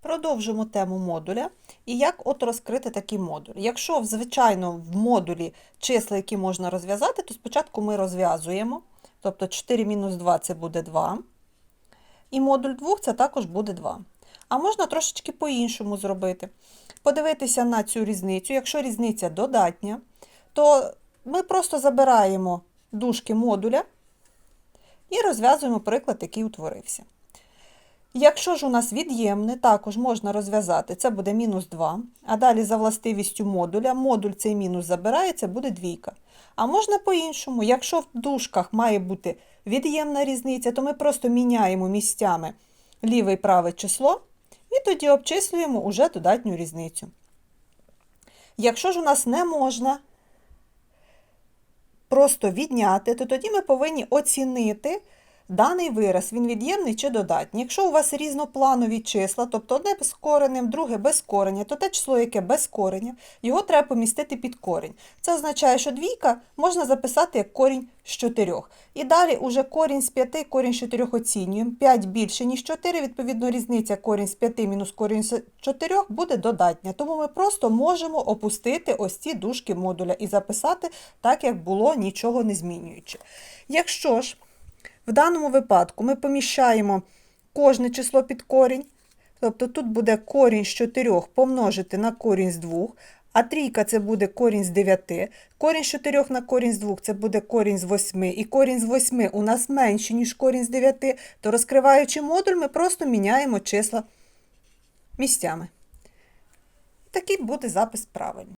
Продовжимо тему модуля і як от розкрити такий модуль. Якщо, звичайно, в модулі числа, які можна розв'язати, то спочатку ми розв'язуємо. Тобто 4 мінус 2 це буде 2. І модуль 2 це також буде 2. А можна трошечки по-іншому зробити. Подивитися на цю різницю. Якщо різниця додатня, то ми просто забираємо дужки модуля і розв'язуємо приклад, який утворився. Якщо ж у нас від'ємне, також можна розв'язати, це буде мінус 2, а далі за властивістю модуля, модуль цей мінус забирає, це буде двійка. А можна по-іншому, якщо в дужках має бути від'ємна різниця, то ми просто міняємо місцями ліве і праве число, і тоді обчислюємо уже додатню різницю. Якщо ж у нас не можна просто відняти, то тоді ми повинні оцінити даний вираз, він від'ємний чи додатній. Якщо у вас різнопланові числа, тобто одне з коренем, друге без кореня, то те число, яке без кореня, його треба помістити під корінь. Це означає, що двійка можна записати як корінь з 4. І далі уже корінь з 5, корінь з 4 оцінюємо. 5 більше, ніж 4, відповідно, різниця корінь з 5 мінус корінь з 4 буде додатня. Тому ми просто можемо опустити ось ці дужки модуля і записати так, як було, нічого не змінюючи. Якщо ж в даному випадку ми поміщаємо кожне число під корінь, тобто тут буде корінь з 4 помножити на корінь з 2, а трійка це буде корінь з 9, корінь з 4 на корінь з 2 це буде корінь з 8, і корінь з 8 у нас менше, ніж корінь з 9, то розкриваючи модуль, ми просто міняємо числа місцями. Такий буде запис правильний.